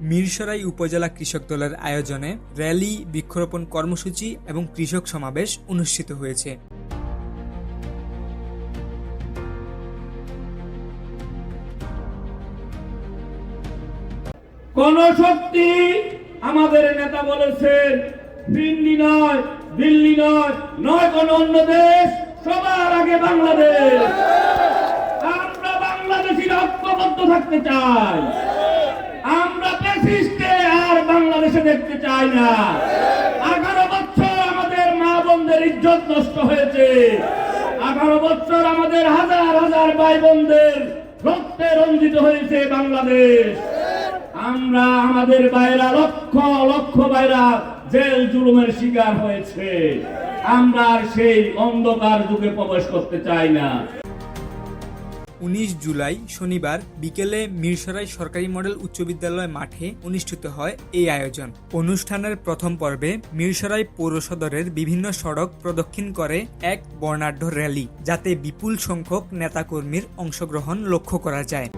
মিরসরাই উপজেলা কৃষক দলের আয়োজনে র্যালি, বৃক্ষরোপণ কর্মসূচি এবং কৃষক সমাবেশ অনুষ্ঠিত হয়েছে। কোন শক্তি আমাদের নেতা বলেছেন, দিল্লি নয় দিল্লি নয় নয় কোন অন্য দেশ, সবার আগে বাংলাদেশ। আমরা বাংলাদেশির ঐক্যবদ্ধ থাকতে চাই। আমরা আর বাংলাদেশে দেখতে চাই না। আঠারো বছর আমাদের মা বোনদের ইজ্জত নষ্ট হয়েছে। আঠারো বছর আমাদের হাজার হাজার ভাই বোনদের রক্তে রঞ্জিত হয়েছে বাংলাদেশ। আমরা আমাদের বাইরা লক্ষ লক্ষ বাইরা জেল জুলুমের শিকার হয়েছে। আমরা সেই অন্ধকার যুগে প্রবেশ করতে চাই না। উনিশ জুলাই শনিবার বিকেলে মিরসরাই সরকারি মডেল উচ্চ বিদ্যালয় মাঠে অনুষ্ঠিত হয় এই আয়োজন। অনুষ্ঠানের প্রথম পর্বে মিরসরাই পৌর সদরের বিভিন্ন সড়ক প্রদক্ষিণ করে এক বর্ণাঢ্য র্যালি, যাতে বিপুল সংখ্যক নেতাকর্মীর অংশগ্রহণ লক্ষ্য করা যায়।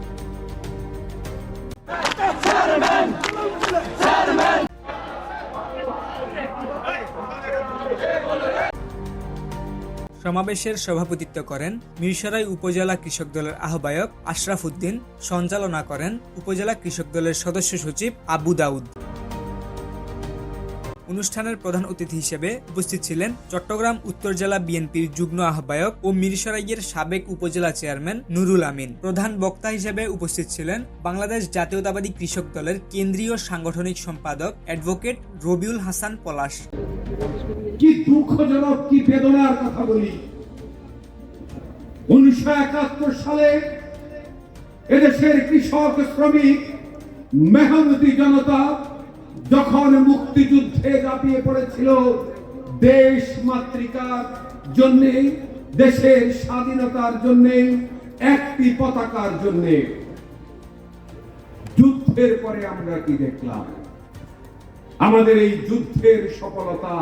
সমাবেশের সভাপতিত্ব করেন মিরসরাই উপজেলা কৃষক দলের আহ্বায়ক আশরাফ উদ্দিন, সঞ্চালনা করেন উপজেলা কৃষক দলের সদস্য সচিব আবু দাউদ। অনুষ্ঠানের প্রধান অতিথি হিসেবে উপস্থিত ছিলেন চট্টগ্রাম, উত্তর জেলা বিএনপির যুগ্ম আহ্বায়ক ও মিরসরাইয়ের সাবেক উপজেলা চেয়ারম্যান নুরুল আমিন। প্রধান বক্তা হিসেবে উপস্থিত ছিলেন বাংলাদেশ জাতীয়তাবাদী কৃষক দলের কেন্দ্রীয় সাংগঠনিক সম্পাদক অ্যাডভোকেট রবিউল হাসান পলাশ। কি দুঃখজনক, কি বেদনার কথা বলি। উনিশশো একাত্তর সালে এদেশের কৃষক শ্রমিক মেহনতি জনতা যখন মুক্তিযুদ্ধে ঝাঁপিয়ে পড়েছিল দেশ মাতৃকার জন্যে দেশের স্বাধীনতার জন্যে একটি পতাকার জন্য যুদ্ধের পরে আমরা কি দেখলাম? আমাদের এই যুদ্ধের সফলতা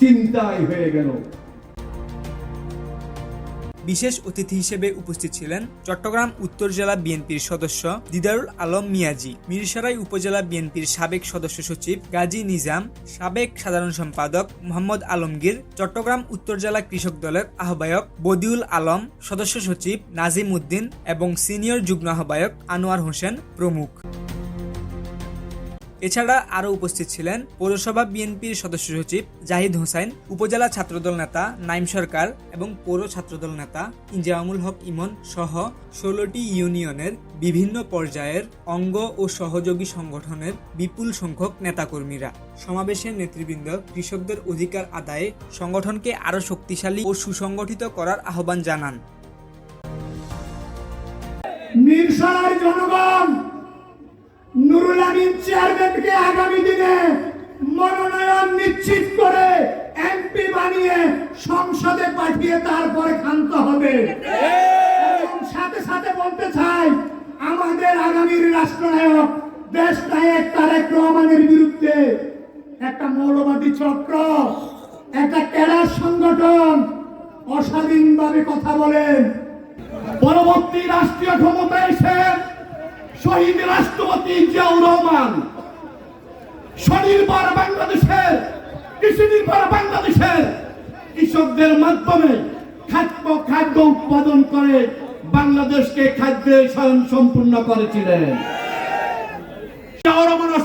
চিন্তায় হয়ে গেল। বিশেষ অতিথি হিসেবে উপস্থিত ছিলেন চট্টগ্রাম উত্তর জেলা বিএনপির সদস্য দিদারুল আলম মিয়াজি, মিরসরাই উপজেলা বিএনপির সাবেক সদস্য সচিব গাজী নিজাম, সাবেক সাধারণ সম্পাদক মোহাম্মদ আলমগীর, চট্টগ্রাম উত্তর জেলা কৃষক দলের আহ্বায়ক বদিউল আলম, সদস্য সচিব নাজিম উদ্দিন এবং সিনিয়র যুগ্ম আহ্বায়ক আনোয়ার হোসেন প্রমুখ। এছাড়া আরও উপস্থিত ছিলেন পৌরসভা বিএনপির সদস্য সচিব জাহিদ হোসাইন, উপজেলা ছাত্রদল নেতা নাইম সরকার এবং পৌর ছাত্রদল নেতা ইনজামুল হক ইমন সহ ষোলোটি ইউনিয়নের বিভিন্ন পর্যায়ের অঙ্গ ও সহযোগী সংগঠনের বিপুল সংখ্যক নেতাকর্মীরা। সমাবেশের নেতৃবৃন্দ কৃষকদের অধিকার আদায়ে সংগঠনকে আরও শক্তিশালী ও সুসংগঠিত করার আহ্বান জানান। জনগণ! নুরুল আমিন চেয়ারম্যানকে আগামী দিনে মনোনয়ন নিশ্চিত করে এমপি বানিয়ে সংসদে পাঠিয়ে তারপরে ক্ষান্ত হবে। সাথে সাথে বলতে চাই, আমাদের আগামীর রাষ্ট্রনায়ক, দেশ নায়ক তারেক রহমানের বিরুদ্ধে একটা মৌলবাদী চক্র, একটা টেরার সংগঠন অস্বাধীনভাবে কথা বলেন। পরবর্তী রাষ্ট্রীয় ক্ষমতা এসে শহীদ রাষ্ট্রপতি জিয়াউর রহমান, স্বনির্ভর বাংলাদেশের কৃষি নির্ভর বাংলাদেশের কৃষকদের মাধ্যমে খাদ্য খাদ্য উৎপাদন করে বাংলাদেশকে খাদ্যে স্বয়ং সম্পূর্ণ করেছিলেন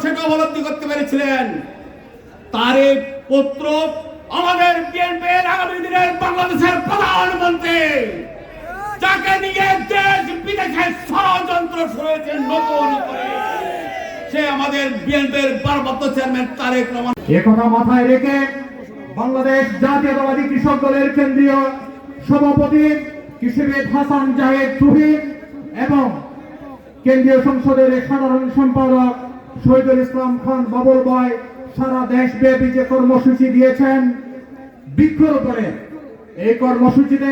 সেটা করতে পেরেছিলেন। তার পুত্র আমাদের বিএনপির আগামী দিনের বাংলাদেশের প্রধানমন্ত্রী। যাকে নিয়ে দেশ ষড়যন্ত্র নতুন করে। সে আমাদের বিএনপির চেয়ারম্যান তারেক রহমান। একথা মাথায় রেখে বাংলাদেশ জাতীয়তাবাদী কৃষক দলের কেন্দ্রীয় সভাপতি কৃষিবিদ হাসান জাহেদ তুহিন এবং কেন্দ্রীয় সংসদের সাধারণ সম্পাদক শহীদুল ইসলাম খান বাবুল বয় সারা দেশব্যাপী যে কর্মসূচি দিয়েছেন বৃক্ষরোপণের এই কর্মসূচিতে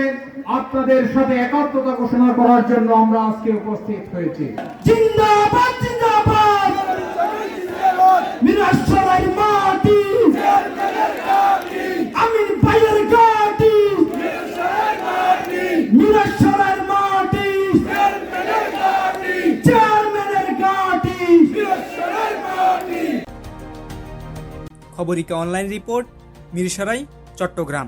আপনাদের সাথে একাত্মতা ঘোষণা করার জন্য আমরা আজকে উপস্থিত হয়েছি। জিন্দাবাদ জিন্দাবাদ! মিরাসরাই মাটি! আমিন ভাইয়ের গাটি! মিরাসরাই মাটি! চেয়ারম্যানের গাটি! Khabarika online report Mirsarai Chittagong.